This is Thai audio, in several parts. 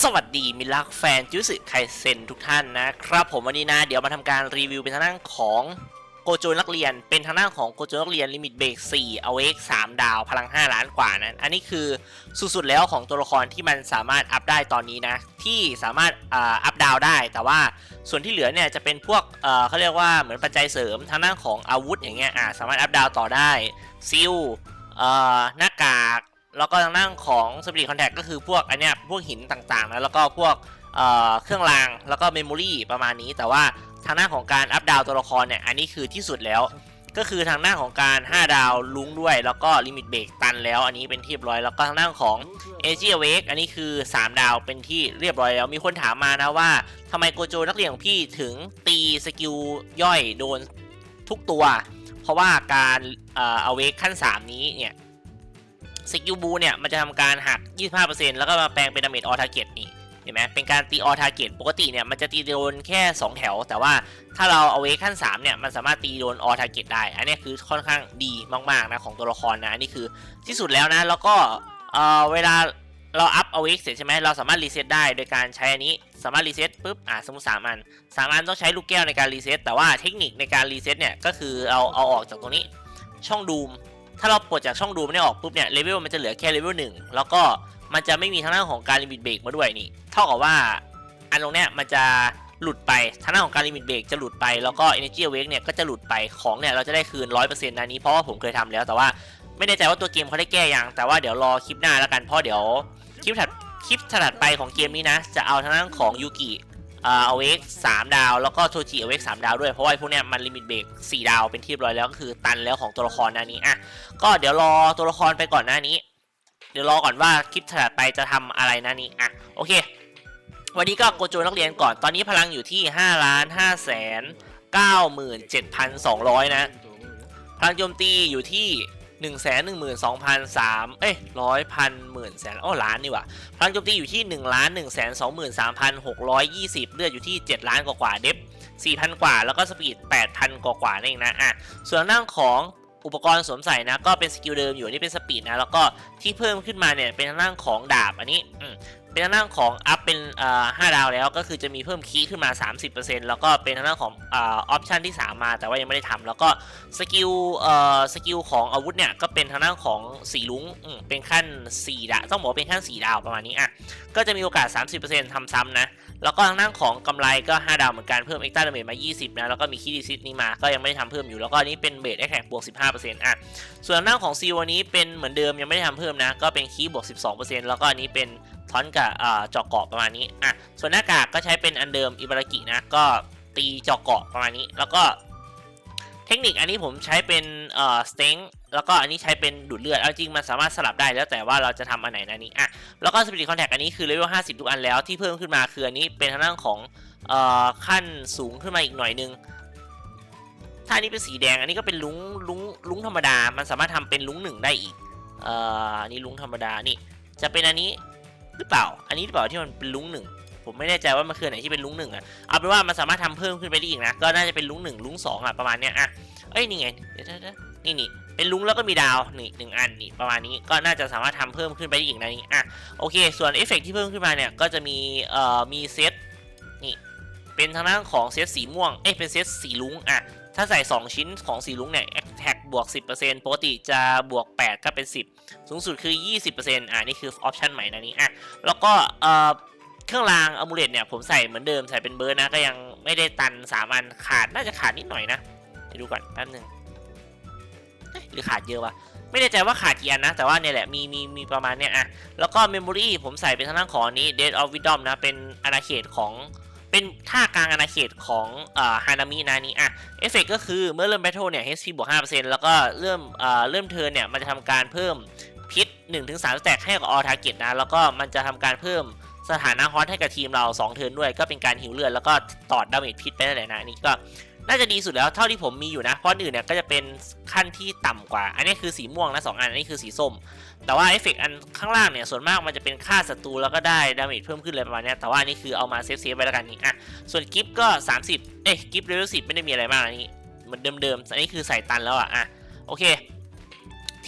สวัสดีมิลักแฟนจูสึไคเซนทุกท่านนะครับผมวันนี้นะ เดี๋ยวมาทำการรีวิวเป็นทางด้านของโกโจนักเรียน เป็นทางด้านของโกโจนักเรียนลิมิตเบรก4เอาเอ็ก3ดาวพลัง 5 ล้านกว่านะอันนี้คือสุดๆแล้วของตัวละครที่มันสามารถอัพได้ตอนนี้นะ ที่สามารถอัพดาวได้ แต่ว่าส่วนที่เหลือเนี่ยจะเป็นพวกเขาเรียกว่าเหมือนปัจจัยเสริมทางด้านของอาวุธอย่างเงี้ยสามารถอัพดาวต่อได้ซิลหน้ากาก แล้วก็ทางด้านของ Spirit Contact ก็คือพวกอันเนี้ยพวกหินต่างๆนะแล้วก็พวกเเครื่องรางแล้วก็เมมโมรีประมาณนี้ แต่ว่าทางด้านของการอัพดาวตัวละครเนี่ยอันนี้คือที่สุดแล้ว ก็คือทางด้านของการ 5 ดาวลุ้งด้วย แล้วก็ลิมิตเบรกตันแล้ว อันนี้เป็นที่เรียบร้อยแล้วก็ทางด้านของ a g a w a k e อันนี้คือ 3 ดาวเป็นที่เรียบร้อยแล้ว มีคนถามมานะว่าทำไมโกโจนักเรียนของพี่ถึงตีสกิลย่อยโดนทุกตัว เพราะว่าการเอ่อ awake ขั้น 3 นี้เนี่ย สกิลบูเนี่ยมันจะทำการหัก 25%แล้วก็มาแปลงเป็นดาเมจออทาเกตนี่เห็นไหมเป็นการตีออทาเกตปกติเนี่ยมันจะตีโดนแค่ 2 แถว แต่ว่าถ้าเราเอาไว้ขั้น3เนี่ยมันสามารถตีโดนออทาเกตได้ อันนี้คือค่อนข้างดีมากๆนะของตัวละครนะอันนี้คือที่สุดแล้วนะ แล้วก็เอ่อเวลาเราอัพเอาไว้เสร็จใช่ไหมเราสามารถรีเซ็ตได้โดยการใช้อันนี้สามารถรีเซ็ตปุ๊บอ่าสมมติสามอันสามอันต้องใช้ลูกแก้วในการรีเซ็ตแต่ว่าเทคนิคในการรีเซ็ตเนี่ยก็คือเราเอาออกจากตรงนี้ช่องดูม ถ้าเราปลดจากช่องดูไม่ได้ออกปุ๊บเนี่ยเลเวลมันจะเหลือแค่เลเวลหนึ่งแล้วก็มันจะไม่มีทางด้านของการลิมิตเบรกมาด้วยนี่เท่ากับว่าอันตรงเนี้ยมันจะหลุดไปทางด้านของการลิมิตเบรกจะหลุดไปแล้วก็ Energy Awake เนี่ยก็จะหลุดไปของเนี่ยเราจะได้คืน 100%นะนี้เพราะว่าผมเคยทำแล้วแต่ว่าไม่แน่ใจว่าตัวเกมเขาได้แก้ยังแต่ว่าเดี๋ยวรอคลิปหน้าแล้วกันเพราะเดี๋ยวคลิปถัดคลิปถัดไปของเกมนี้นะ จะเอาทางด้านของยูกิ เอาเอ็กสามดาว แล้วก็โทจิเอาเอ็กสามดาวด้วยเพราะว่าพวกเนี้ยมันลิมิตเบรกสี่ดาวเป็นที่เรียบร้อยแล้วก็คือตันแล้วของตัวละครหนานี้อะก็เดี๋ยวรอตัวละครไปก่อนหน้านี้ เดี๋ยวรอก่อนว่าคลิปถัดไปจะทำอะไรหนะนี้อะโอเค วันนี้ก็โกโจนักเรียนก่อนตอนนี้พลังอยู่ที่5ล้าน5แสน97,200นะพลังโจมตีอยู่ที่ 1 1 2 0 0 3เอ้ยร้อยพันหมื่นแสนอ้อล้านนี่ว่ะพลังโจมตีอยู่ที่1ล้าน1 2 3 6 2 0 เลือดอยู่ที่ 7 ล้านกว่าๆเดฟ4,000 กว่า แล้วก็สปีด 8,000 กว่าๆนั่นเองนะอะส่วนทางด้านของ อุปกรณ์สวมใส่นะ ก็เป็นสกิลเดิมอยู่อันนี่เป็นสปีดนะ แล้วก็ที่เพิ่มขึ้นมาเนี่ยเป็นทางด้านของดาบอันนี้เป็นทางด้านของอัพเป็นอ่อ5ดาวแล้วก็คือจะมีเพิ่มคีย์ขึ้นมา 30%แล้วก็เป็นทางด้านของอ่อออปชันที่ 3 มาแต่ว่ายังไม่ได้ทำแล้วก็สกิลเอ่อสกิลของอาวุธเนี่ยก็เป็นทางด้านของสีลุงเป็นขั้น4ดาวต้องบอกเป็นขั้น 4 ดาวประมาณนี้อะก็จะมีโอกาส 30%ทำซ้ำนะ แล้วก็ทางด้านของกำไรก็ 5 ดาวเหมือนกันเพิ่มเอ็กซ์ต้าดาเมจมา 20 นะ แล้วก็มีคีดีซิตนี้มา ก็ยังไม่ได้ทำเพิ่มอยู่ แล้วก็อันนี้เป็นเบสแอคแท็กบวก 15%อะ ส่วนทางด้านของซีวันนี้เป็นเหมือนเดิมยังไม่ได้ทำเพิ่มนะ ก็เป็นคีบวก 12%แล้วก็อันนี้เป็นทอนกับอ่าเจาะเกาะประมาณนี้ อะ ส่วนหน้ากากก็ใช้เป็นอันเดิมอิบารากินะ ก็ตีเจาะเกาะประมาณนี้ แล้วก็ เทคนิคอันนี้ผมใช้เป็นเอ่อสเต็งแล้วก็อันนี้ใช้เป็นดูดเลือด เอาจริงมันสามารถสลับได้แล้วแต่ว่าเราจะทำอันไหนนะนี้อะแล้วก็ Spirit Contact อันนี้คือเลเวล50 ทุกอันแล้วที่เพิ่มขึ้นมาคืออันนี้เป็นทางด้านของเอ่อขั้นสูงขึ้นมาอีกหน่อยนึงถ้าอันนี้เป็นสีแดงอันนี้ก็เป็นลุงลุงลุงธรรมดา มันสามารถทำเป็นลุงหนึ่งได้อีกเอ่ออันนี้ลุงธรรมดานี่จะเป็นอันนี้หรือเปล่า อันนี้หรือเปล่าที่มันเป็นลุงหนึ่ง ผมไม่แน่ใจว่ามันคือไหนที่เป็นลุงหนึ่งอะเอาเป็นว่ามันสามารถทำเพิ่มขึ้นไปได้อีกนะ ก็น่าจะเป็นลุงหนึ่งลุงสองอะประมาณเนี้ยอะเอ้ยนี่ไงเดี๋ยวนี่นี่เป็นลุงแล้วก็มีดาวนี่หนึ่งอันนี่ประมาณนี้ก็น่าจะสามารถทำเพิ่มขึ้นไปได้อีกนะนี่อะโอเค ส่วนเอฟเฟกต์ที่เพิ่มขึ้นมาเนี่ยก็จะมีเอ่อมีเซตนี่เป็นทางด้านของเซตสีม่วงเอ้ยเป็นเซตสีลุงอะถ้าใส่ 2 ชิ้นของสีลุงเนี่ยแท็กบวก 10%ปกติจะบวก 8 ก็เป็น 10 สูงสุดคือ 20%อะนี่คือออปชันใหม่นะนี่อะแล้วก็เอ่อ เครื่องรางอมูเลตเนี่ยผมใส่เหมือนเดิมใส่เป็นเบอร์นะก็ยังไม่ได้ตัน3อันขาดน่าจะขาดนิดหน่อยนะเดี๋ยวดูก่อนแป๊บนึงหรือขาดเยอะวะไม่แน่ใจว่าขาดกี่อันนะ แต่ว่าเนี่ยแหละมีมีมีประมาณเนี้ยอะแล้วก็เมมโมรีผมใส่เป็นทางด้านของอันนี้ Dead of Wisdom นะ เป็นอาณาเขตของเป็นท่ากลางอาณาเขตของฮานามินะนี้อะเอฟเฟกก็คือเมื่อเริ่มแบทเทิลเนี่ย HP บวก5%แล้วก็เริ่มเอ่อเริ่มเทิร์นเนี่ย มันจะทำการเพิ่มพิษ1-3สแต็กให้กับออทาร์เก็ตนะ แล้วก็มันจะทำการเพิ่ม สถานะฮอตให้กับทีมเรา 2 เทิร์นด้วยก็เป็นการหิวเลือดแล้วก็ตอดดาเมจพิษไปได้เลยนะอันนี่ก็น่าจะดีสุดแล้วเท่าที่ผมมีอยู่นะ เพราะอันอื่นเนี่ยก็จะเป็นขั้นที่ต่ำกว่า อันนี้คือสีม่วงนะสองอัน อันนี้คือสีส้ม แต่ว่าเอฟเฟกต์อันข้างล่างเนี่ยส่วนมากมันจะเป็นค่าศัตรูแล้วก็ได้ดาเมจเพิ่มขึ้นอะไรประมาณนี้แต่ว่านนี้คือเอามาเซฟเซฟไว้แล้วกันนี่อะส่วนกิฟก็ 30 เอ้ยกิฟเลเวลสิไม่ได้มีอะไรมากอันนี้เหมือนเดิมๆอันนี้คือใส่ตันแล้วอะอะโอเค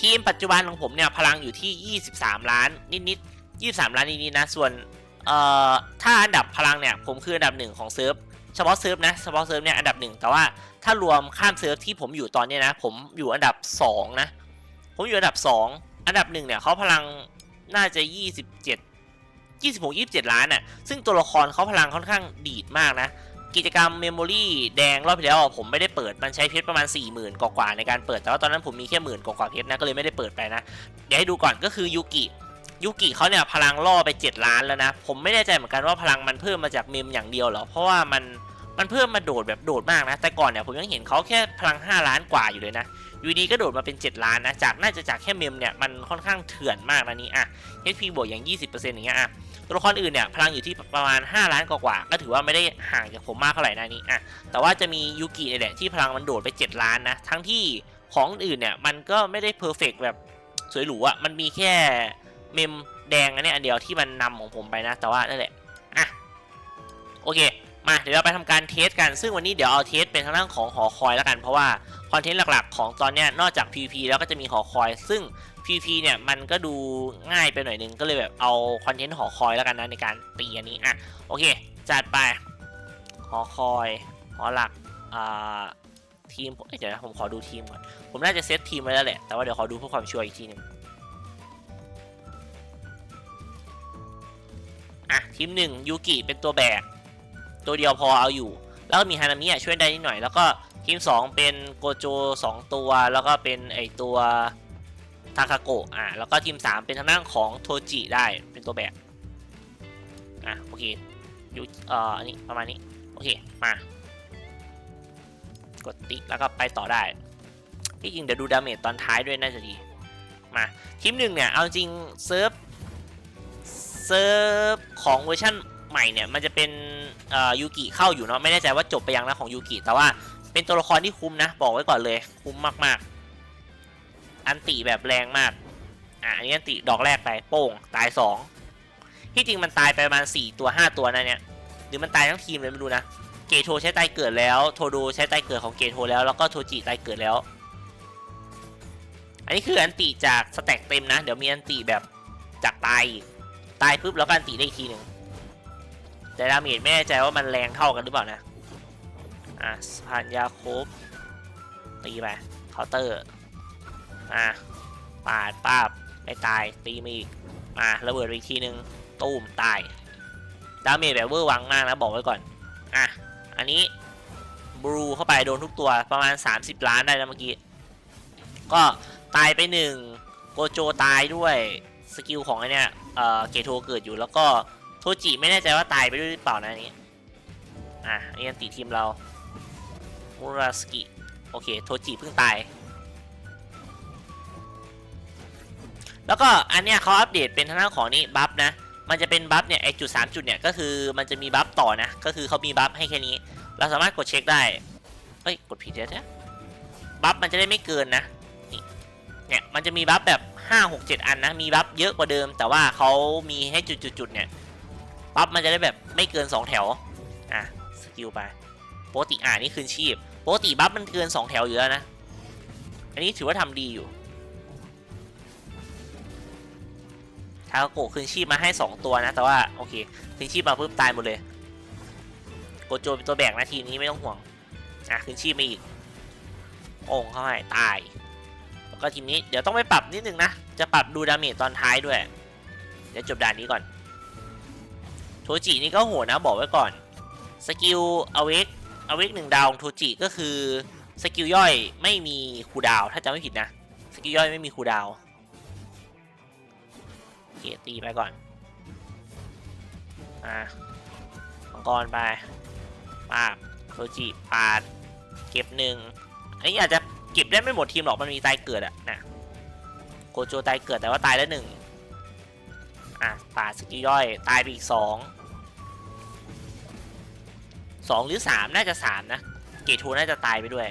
ทีมปัจจุบันของผมเนี่ยพลังอยู่ที่ 23 ล้านนิดๆ23 ล้านนิดๆนะส่วน เอ่อถ้าอันดับพลังเนี่ยผมคืออันดับหนึ่งของเซิร์ฟเฉพาะเซิร์ฟนะเฉพาะเซิร์ฟเนี่ยอันดับหนึ่งแต่ว่าถ้ารวมข้ามเซิร์ฟที่ผมอยู่ตอนเนี้ยนะ ผมอยู่อันดับสองนะ ผมอยู่อันดับสองอันดับหนึ่งเนี่ยเขาพลังน่าจะยี่สิบเจ็ดยี่สิบหกยี่สิบเจ็ดล้านอะซึ่งตัวละครเขาพลังค่อนข้างดีดมากนะกิจกรรมเมมโมรี่แดงรอบที่แล้วผมไม่ได้เปิดมันใช้เพชรประมาณ 4 0,000 กว่าในการเปิด แต่ว่าตอนนั้นผมมีแค่หมื่นกว่าเพชรนะก็เลยไม่ได้เปิดไปนะ เดี๋ยวให้ดูก่อนก็คือยูกิ ยูกิเขาเนี่ยพลังล่อไป 7 ล้านแล้วนะ ผมไม่แน่ใจเหมือนกันว่าพลังมันเพิ่มมาจากเมมอย่างเดียวหรอ เพราะว่ามันมันเพิ่มมาโดดแบบโดดมากนะ แต่ก่อนเนี่ยผมยังเห็นเขาแค่พลัง 5 ล้านกว่าอยู่เลยนะยูดีก็โดดมาเป็น 7 ล้านนะจากน่าจะจากแค่เมมเนี่ยมันค่อนข้างเถื่อนมากนะนี่อะ HP บวกอย่าง 20%อย่างเงี้ยอะตัวละครอื่นเนี่ยพลังอยู่ที่ประมาณ 5 ล้านกว่าก็ถือว่าไม่ได้ห่างจากผมมากเท่าไหร่นะนี่อะแต่ว่าจะมียูกิเนี่ยแหละที่พลังมันโดดไป 7 ล้านนะทั้งที่ของอื่นเนี่ยมันก็ไม่ได้เพอร์เฟกแบบสวยหรูอะมันมีแค่ เมมแดงอันนี้อันเดียวที่มันนำของผมไปนะ แต่ว่านั่นแหละอะโอเค มาเดี๋ยวเราไปทำการเทสกัน ซึ่งวันนี้เดี๋ยวเอาเทสเป็นทางด้านของหอคอยแล้วกัน เพราะว่าคอนเทนต์หลักๆ ของตอนเนี้ยนอกจาก PVP แล้วก็จะมีหอคอย ซึ่ง PVP เนี่ยมันก็ดูง่ายไปหน่อยนึงก็เลยแบบเอาคอนเทนต์หอคอยแล้วกันนะในการตีอันนี้อะโอเค จัดไปหอคอยหอหลักอ่าทีมเดี๋ยวนะผมขอดูทีมก่อน ผมน่าจะเซตทีมไว้แล้วแหละ แต่ว่าเดี๋ยวขอดูเพื่อความชัวร์อีกทีหนึ่ง อะทีมหนึ่งยูกิเป็นตัวแบก ตัวเดียวพอเอาอยู่ แล้วก็มีฮานามิช่วยได้นิดหน่อย แล้วก็ทีม 2 เป็นโกโจ 2 ตัว แล้วก็เป็นไอตัวทาคาโกะอะแล้วก็ทีม 3 เป็นทางด้านของโทจิได้เป็นตัวแบกอะโอเคยูเอ่ออันนี้ประมาณนี้โอเคมากดติ๊กแล้วก็ไปต่อได้ที่จริงเดี๋ยวดูดาเมจตอนท้ายด้วยน่าจะดีมาทีมหนึ่งเนี่ยเอาจริงเซิร์ฟ เซิร์ฟของเวอร์ชันใหม่เนี่ยมันจะเป็นยูกิเข้าอยู่เนาะไม่แน่ใจว่าจบไปยังนะของยูกิแต่ว่าเป็นตัวละครที่คุ้มนะ บอกไว้ก่อนเลยคุ้มมากๆ อันติแบบแรงมากอะอันนี้อันติดอกแรกไปโป้งตายสองที่จริงมันตายไปประมาณ 4 ตัว 5 ตัวนะเนี่ยหรือมันตายทั้งทีมเลยไม่รู้นะเกโทใช้ตายเกิดแล้วโทโดใช้ตายเกิดของเกโทแล้วแล้วก็โทจิตายเกิดแล้ว อันนี้คืออันติจากสแต็กเต็มนะ เดี๋ยวมีอันติแบบจากตายอีก ตายปุ๊บแล้วกันติได้อีกทีหนึ่งแต่ดาเมจไม่แน่ใจว่ามันแรงเท่ากันหรือเปล่านะ อะสพานยาโคบตีไปเคาน์เตอร์ อะปาดป้าบไม่ตายตีมาอีกมาระเบิดอีกทีหนึ่งตูมตายดาเมจแบบเวอร์วังมากนะบอกไว้ก่อน อะ อันนี้บลูเข้าไปโดนทุกตัวประมาณ 30 ล้านได้แล้วเมื่อกี้ ก็ตายไปหนึ่งโกโจตายด้วย สกิลของไอเนี้ยเอ่อเกโทเกิดอยู่แล้วก็โทจิไม่แน่ใจว่าตายไปด้วยหรือเปล่านะอันนี้อะอันนี้ติทีมเรามูราสกิโอเคโทจิเพิ่งตาย แล้วก็อันเนี้ยเขาอัปเดตเป็นทางด้านของนี้บัฟนะมันจะเป็นบัฟเนี่ยไอจุดสามจุดเนี่ยก็คือมันจะมีบัฟต่อนะ ก็คือเขามีบัฟให้แค่นี้ เราสามารถกดเช็คได้เอ้ยกดผิดเดี๋ยวนะบัฟมันจะได้ไม่เกินนะเนี่ยมันจะมีบัฟแบบ 5 6 7 อันนะ มีบัฟเยอะกว่าเดิม แต่ว่าเขามีให้จุดๆเนี่ยบัฟมันจะได้แบบไม่เกิน 2 แถว อะ สกิลไปปกติอ่านี่คืนชีพปกติบัฟมันเกิน 2 แถวอยู่แล้วนะ อันนี้ถือว่าทำดีอยู่ทาโกะคืนชีพมาให้ 2 ตัวนะ แต่ว่าโอเคคืนชีพมาปุ๊บตายหมดเลยโกโจเป็นตัวแบกนะทีมนี้ไม่ต้องห่วง อะคืนชีพมาอีกโอ่งเข้าให้ตาย ก็ทีมนี้เดี๋ยวต้องไปปรับนิดนึงนะ จะปรับดูดาเมจตอนท้ายด้วย เดี๋ยวจบด่านนี้ก่อน โทจินี่ก็โหดนะบอกไว้ก่อน สกิลอเวกอเวกหนึ่งดาวของโทจิก็คือสกิลย่อยไม่มีคูดาวถ้าจำไม่ผิดนะ สกิลย่อยไม่มีคูดาวเคตีไปก่อน อะมังกรไปปาบโทจิปาด เก็บหนึ่งอันนี้อาจจะ เก็บได้ไม่หมดทีมหรอกมันมีตายเกิดอะนะโกโจตายเกิดแต่ว่าตายแล้วหนึ่งอะปาดสกิลย่อยตายไปอีกสองสองหรือสามน่าจะสามนะ เกตโทน่าจะตายไปด้วย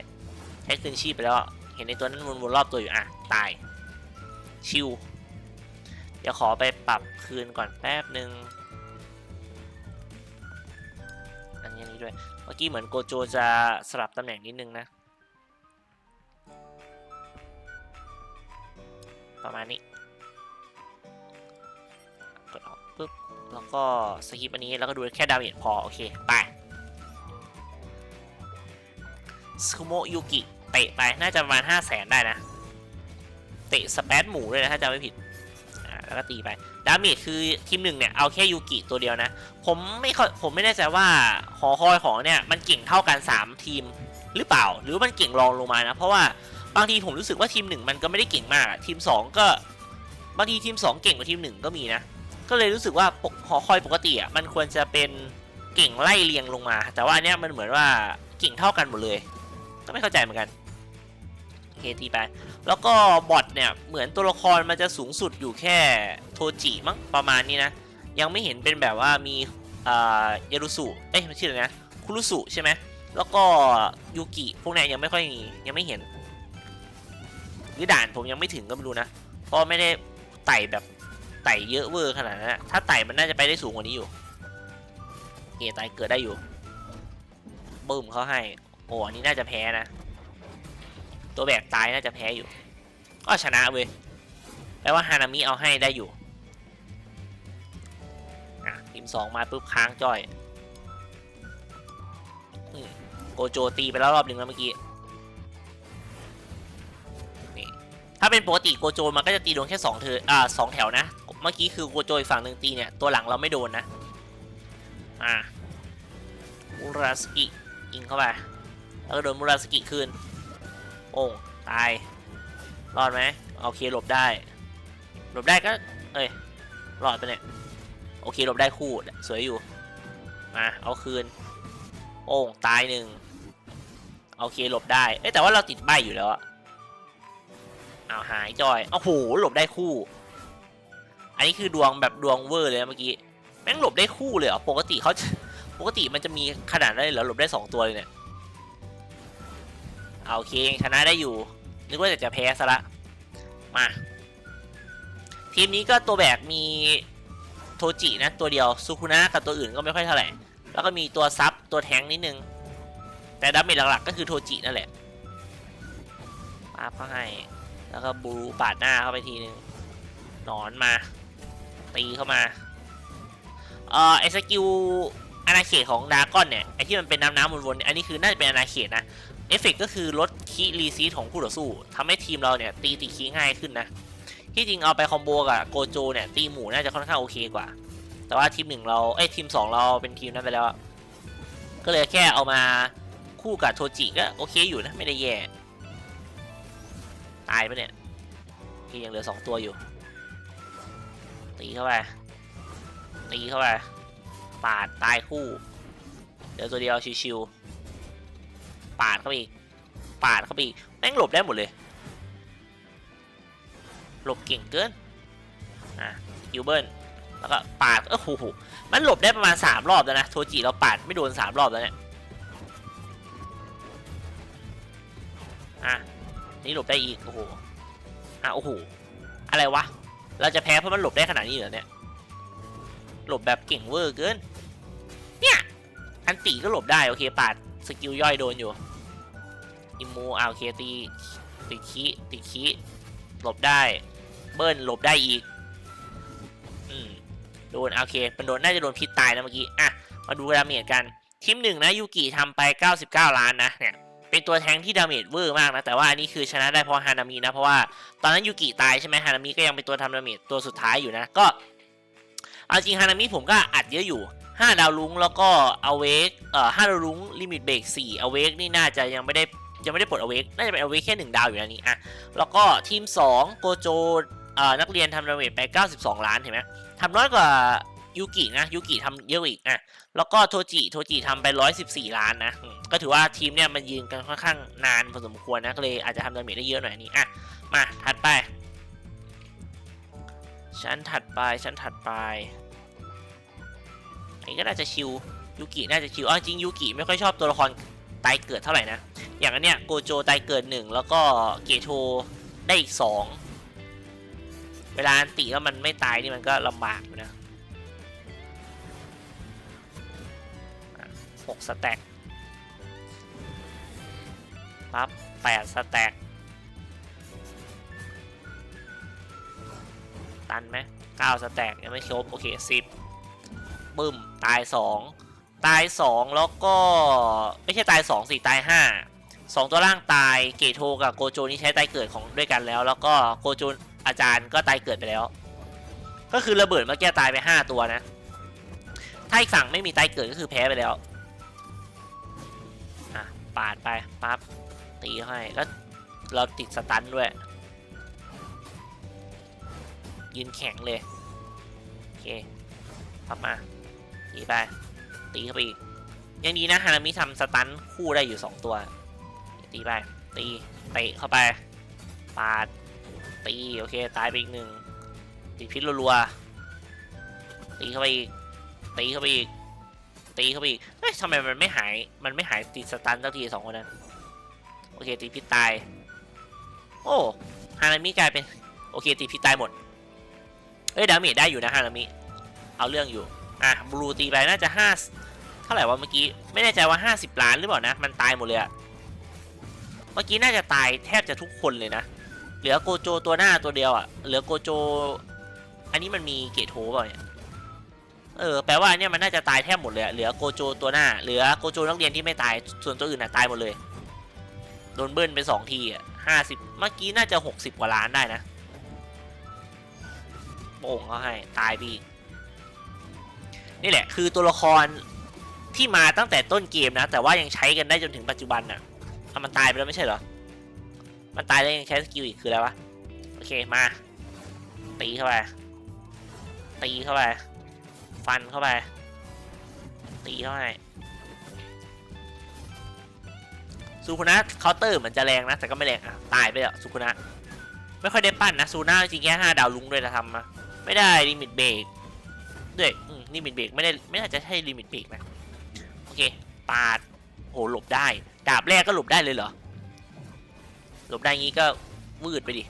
ให้คืนชีพไปแล้วเห็นในตัวนั้นวนๆรอบตัวอยู่อะตายชิวเดี๋ยวขอไปปรับคืนก่อนแป๊บหนึ่งอันนี้อันนี้ด้วยเมื่อกี้เหมือนโกโจจะสลับตำแหน่งนิดนึงนะ ประมาณนี้ กดออกปุ๊บ แล้วก็สกิปอันนี้แล้วก็ดูแค่ดาเมจพอ โอเค ไปซูโมยุกิเตะไป น่าจะประมาณ5 0 0แสนได้นะ เตะสเปซหมูเลยนะ ถ้าจำไม่ผิด แล้วก็ตีไป ดาเมจคือทีมหนึ่งเนี่ย เอาแค่ยูกิตัวเดียวนะ ผมไม่ค่อยผมไม่แน่ใจว่าหอคอยของเนี่ย มันเก่งเท่ากัน 3 ทีมหรือเปล่า หรือมันเก่งรองลงมานะ เพราะว่า บางทีผมรู้สึกว่าทีมหนึ่งมันก็ไม่ได้เก่งมากทีม2ก็บางทีทีม2เก่งกว่าทีมหนึ่งก็มีนะ ก็เลยรู้สึกว่าหอคอยปกติอะมันควรจะเป็นเก่งไล่เรียงลงมา แต่ว่าอันเนี้ยมันเหมือนว่าเก่งเท่ากันหมดเลย ก็ไม่เข้าใจเหมือนกันโอเคทีไปแล้วก็บอทเนี่ยเหมือนตัวละครมันจะสูงสุดอยู่แค่โทจิมั้งประมาณนี้นะ ยังไม่เห็นเป็นแบบว่ามีอ่ายารุสุเอ้ยไม่ใช่เลยนะคุรุสุใช่ไหมแล้วก็ยูกิพวกนี้ยยังไม่ค่อยมียังไม่เห็น หรือด่านผมยังไม่ถึงก็ไม่รู้นะ เพราะไม่ได้ไต่แบบไต่เยอะเวอร์ขนาดนั้น ถ้าไต่มันน่าจะไปได้สูงกว่านี้อยู่เคไต่เกิดได้อยู่บึ้มเขาให้ โอ้อันนี้น่าจะแพ้นะ ตัวแบกตายน่าจะแพ้อยู่ ก็ชนะเว้ยแปลว่าฮานามิเอาให้ได้อยู่อะทีมสองมาปุ๊บค้างจ้อยอโกโจตีไปแล้วรอบหนึ่งแล้วเมื่อกี้ เป็นปกติโกโจมันก็จะตีโดนแค่สองเธออ่าสองแถวนะ เมื่อกี้คือโกโจอีกฝั่งหนึ่งตีเนี่ย ตัวหลังเราไม่โดนนะ อ่ามูราสกิยิงเข้าไปแล้วก็โดนมูราสกิคืนโอ้งตาย รอดไหมโอเคหลบได้ หลบได้ก็ เอ้ย รอดไปเนี่ย โอเคหลบได้คู่ สวยอยู่ มาเอาคืน โอ่งตายหนึ่ง โอเคหลบได้ เอ้แต่ว่าเราติดใบอยู่แล้วอะ เอาหายจอยโอ้โหหลบได้คู่ อันนี้คือดวงแบบดวงเวอร์เลยนะเมื่อกี้แม่งหลบได้คู่เลยเหรอปกติเขาปกติมันจะมีขนาดนั้เหรอหลบได้สองตัวเลยเนี่ยเอาโอเคชนะได้อยู่นึกว่าจะจะแพ้ซะละมาทีมนี้ก็ตัวแบกมีโทจินะตัวเดียวซูคุนะกับตัวอื่นก็ไม่ค่อยเท่าไหร่แล้วก็มีตัวซับตัวแทงนิดนึง แต่ดาเมจหลักๆก็คือโทจินั่นแหละปาบเขาให้ แล้วก็บูปาดหน้าเข้าไปทีนึงหนอนมา ตีเข้ามา เอ่อไอสกิลอาณาเขตของดากอนเนี่ย ไอที่มันเป็นน้ำน้ำวนๆเนี่ยอันนี้คือน่าจะเป็นอาณาเขตนะ เอฟเฟกก็คือลดคีรีซีของคู่ต่อสู้ทำให้ทีมเราเนี่ย ตีตีคีง่ายขึ้นนะ ที่จริงเอาไปคอมโบกับโกโจเนี่ย ตีหมูน่าจะค่อนข้างโอเคกว่า แต่ว่าทีมหนึ่งเรา เอ้ยทีมสองเราเป็นทีมนั้นไปแล้ว ก็เลยแค่เอามาคู่กับโทจิก็โอเคอยู่นะไม่ได้แย่ ตายปะเนี่ยที่ยังเหลือสองตัวอยู่ ตีเข้าไป ตีเข้าไป ปาดตายคู่ เดี๋ยวตัวเดียวชิวๆ ปาดเข้าไปอีก ปาดเข้าไปอีก แม่งหลบได้หมดเลย หลบเก่งเกิน อะคิวเบิลแล้วก็ปาด เออโหโหมันหลบได้ประมาณ3รอบแล้วนะ โทจิเราปาดไม่โดน3รอบแล้วเนี่ย อะ นี่หลบได้อีก โอ้โหอะโอ้โห อะไรวะ เราจะแพ้เพราะมันหลบได้ขนาดนี้เหรอเนี่ย หลบแบบเก่งเวอร์เกิน เนี่ย อันตีก็หลบได้ โอเคปาดสกิลย่อยโดนอยู่ อิมูอ่าโอเคตีติคีติคีหลบได้ เบิ้ลหลบได้อีก อืมโดนโอเคมันโดนน่าจะโดนพิษตายนะเมื่อกี้ อะ มาดูดาเมจกันทีมหนึ่งนะยูกิทำไป 99 ล้านนะเนี่ย เป็นตัวแทงที่ดาเมจเวอร์มากนะ แต่ว่าอันนี้คือชนะได้เพราะฮานามินะ เพราะว่าตอนนั้นยูกิตายใช่ไหมฮานามิก็ยังเป็นตัวทำดาเมจตัวสุดท้ายอยู่นะ ก็ เอาจริงฮานามิผมก็อัดเยอะอยู่ 5 ดาวลุงแล้วก็เอาเวกเอ่อ5ดาวลุงลิมิตเบรก4เอาเวกนี่น่าจะยังไม่ได้ยังไม่ได้ปลดเอาเวกน่าจะเป็นเอาเวกแค่ 1 ดาวอยู่นะนี่อะแล้วก็ทีม 2 โกโจเอ่อนักเรียนทำดาเมจไป 92 ล้านเห็นไหมทำน้อยกว่า ยูกินะยูกิทำเยอะอีกอะแล้วก็โทจิโทจิทำไป 114 ล้านนะ ก็ถือว่าทีมเนี่ยมันยืนกันค่อนข้างนานพอสมควรนะ ก็เลยอาจจะทำดาเมจได้เยอะหน่อยนี้อะมาถัดไป ชั้นถัดไปชั้นถัดไปอันนี้ก็น่าจะชิวยูกิน่าจะชิวอ๋อจริงยูกิไม่ค่อยชอบตัวละครตายเกิดเท่าไหร่นะ อย่างอันเนี้ยโกโจตายเกิดหนึ่งแล้วก็เกโทได้อีกสองเวลาอันติแล้วมันไม่ตายนี่มันก็ลำบากอยู่นะ อะหกสแต็กปั๊บแปดสแต็กตันไหมเก้าสแต็กยังไม่ครบโอเคสิบบึ้ม ตายสองตายสองแล้วก็ ไม่ใช่ตายสองสิ ตายห้าสองตัวล่างตายเกโทกับโกโจนี่ใช้ตายเกิดของด้วยกันแล้ว แล้วก็โกโจอาจารย์ก็ตายเกิดไปแล้ว ก็คือระเบิดเมื่อกี้ตายไปห้าตัวนะ ถ้าอีกฝั่งไม่มีตายเกิดก็คือแพ้ไปแล้ว ปาดไปปั๊บตีให้แล้วเราติดสตันด้วย ยืนแข็งเลย โอเคพับมาตีไป ตีเข้าไปอีกยังดีนะฮานามิทำสตันคู่ได้อยู่ 2 ตัว ตีไป ตีเตะเข้าไป ปาด ตี โอเค ตายไปอีกหนึ่งติดพิษรัวๆตีเข้าไปอีกตีเข้าไปอีก ตีเข้าไปอีกเฮ้ยทำไมมันไม่หาย มันไม่หายติดสตันสักทีสองคนนั้น โอเคตีพิษตาย โอ้ฮานามิกลายเป็น โอเคตีพิษตายหมด เอ้ยดาเมจได้อยู่นะฮานามิ เอาเรื่องอยู่ อะบลูตีไปน่าจะห้าเท่าไหร่วะเมื่อกี้ ไม่แน่ใจว่า50ล้านหรือเปล่านะ มันตายหมดเลยอะเมื่อกี้น่าจะตายแทบจะทุกคนเลยนะ เหลือโกโจตัวหน้าตัวเดียวอะเหลือโกโจ อันนี้มันมีเกตโทเปล่าเนี่ย เออแปลว่าเนี่ยมันน่าจะตายแทบหมดเลยเหลือโกโจตัวหน้าเหลือโกโจนักเรียนที่ไม่ตายส่วนตัวอื่นน่ะตายหมดเลยโดนเบิ้ลไปสองทีอะห้าสิบเมื่อกี้น่าจะหกสิบกว่าล้านได้นะโป่งเขาให้ตายไปอีกนี่แหละ คือตัวละครที่มาตั้งแต่ต้นเกมนะ แต่ว่ายังใช้กันได้จนถึงปัจจุบันน่ะอะมันตายไปแล้วไม่ใช่เหรอ มันตายแล้วยังใช้สกิลอีกคืออะไรวะ โอเคมา ตีเข้าไป ตีเข้าไป ฟันเข้าไป ตีเข้าไปซูคุนะเคาน์เตอร์เหมือนจะแรงนะ แต่ก็ไม่แรงอะตายไปแล้วซูคุนะ ไม่ค่อยได้ปั้นนะซูน่าจริงแค่ห้าดาวลุงด้วยนะทำมาไม่ได้ลิมิตเบรกด้วยอืมลิมิตเบรกไม่ได้ไม่น่าจะใช่ลิมิตเบรกนะ โอเค ปาดโอ้หลบได้ ดาบแรกก็หลบได้เลยเหรอ หลบได้งี้ก็วืดไปดิ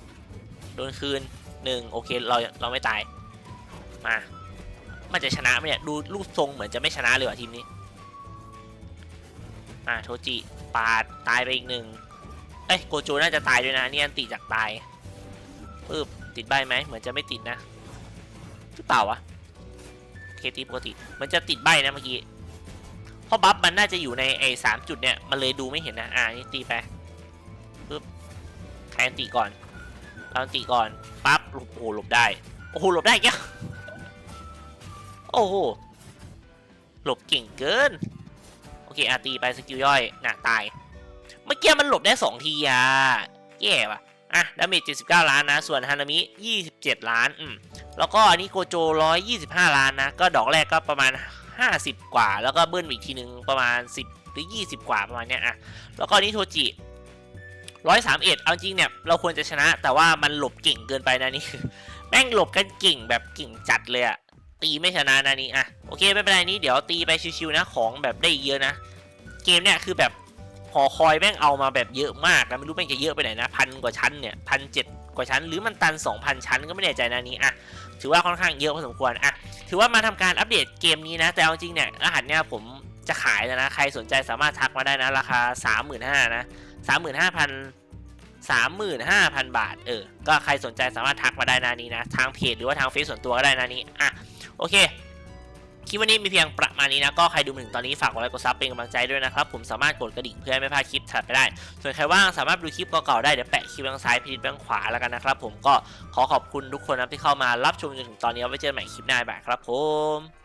โดนคืนหนึ่งโอเคเราเราไม่ตาย มา มันจะชนะไหมเนี่ย ดูรูปทรงเหมือนจะไม่ชนะเลยว่ะทีมนี้ อะโทจิปาดตายไปอีกหนึ่งเอ้ยโกโจน่าจะตายด้วยนะนี่อันติจากตายปึ๊บติดใบไหมเหมือนจะไม่ติดนะหรือเปล่าวะเคตีปกติมันจะติดใบนะเมื่อกี้เพราะบัฟมันน่าจะอยู่ในไอ้สามจุดเนี่ยมันเลยดูไม่เห็นนะอ่านี่ตีไปปึ๊บใครอันติก่อนเราอันติก่อนปั๊บหลบโอ้หลบได้โอ้โหหลบได้แก โอ้โหหลบเก่งเกิน โอเคอาตีไปสกิลย่อยน่ะตาย เมื่อกี้มันหลบได้ 2 ทีอะแย่ว่ะอะดาเมจ79 ล้านนะ ส่วนฮานามิ 27 ล้านอืมแล้วก็อันนี้โกโจ 125 ล้านนะ ก็ดอกแรกก็ประมาณ 50 กว่า แล้วก็เบิ้ลอีกทีนึงประมาณ 10 หรือ 20 กว่าประมาณเนี้ยอะแล้วก็อันนี้โทจิ131เอาจริงเนี่ย เราควรจะชนะ แต่ว่ามันหลบเก่งเกินไปนะนี่ แม่งหลบกันเก่งแบบเก่งจัดเลยอะ ตีไม่ชนะนะนี่อะโอเคไม่เป็นไรนี้เดี๋ยวตีไปชิวๆนะของแบบได้เยอะนะ เกมเนี่ยคือแบบหอคอยแม่งเอามาแบบเยอะมากนะไม่รู้แม่งจะเยอะไปไหนนะพันกว่าชั้นเนี่ยพันเจ็ดกว่าชั้น หรือมันตัน 2,000 ชั้นก็ไม่แน่ใจนะนี้อะถือว่าค่อนข้างเยอะพอสมควรอะถือว่ามาทำการอัปเดตเกมนี้นะ แต่เอาจริงเนี่ยรหัสเนี่ยผมจะขายแล้วนะ ใครสนใจสามารถทักมาได้นะ ราคา 35,000นะ35,000 35,000 บาท เออ ก็ใครสนใจสามารถทักมาได้นะนี้นะ ทางเพจหรือว่าทางเฟซส่วนตัวก็ได้นะนี้ อะ โอเคคลิปวันนี้มีเพียงประมาณนี้นะ ก็ใครดูมาถึงตอนนี้ฝากกดไลค์กดซับเป็นกำลังใจด้วยนะครับ ผมสามารถกดกระดิ่งเพื่อให้ไม่พลาดคลิปถัดไปได้ ส่วนใครว่างสามารถดูคลิปเก่าๆได้ เดี๋ยวแปะคลิปทางซ้ายพีดทางขวาแล้วกันนะครับ ผมก็ขอขอบคุณทุกคนนะที่เข้ามารับชมจนถึงตอนนี้ไว้เจอกันใหม่คลิปหน้าบ่ายครับผม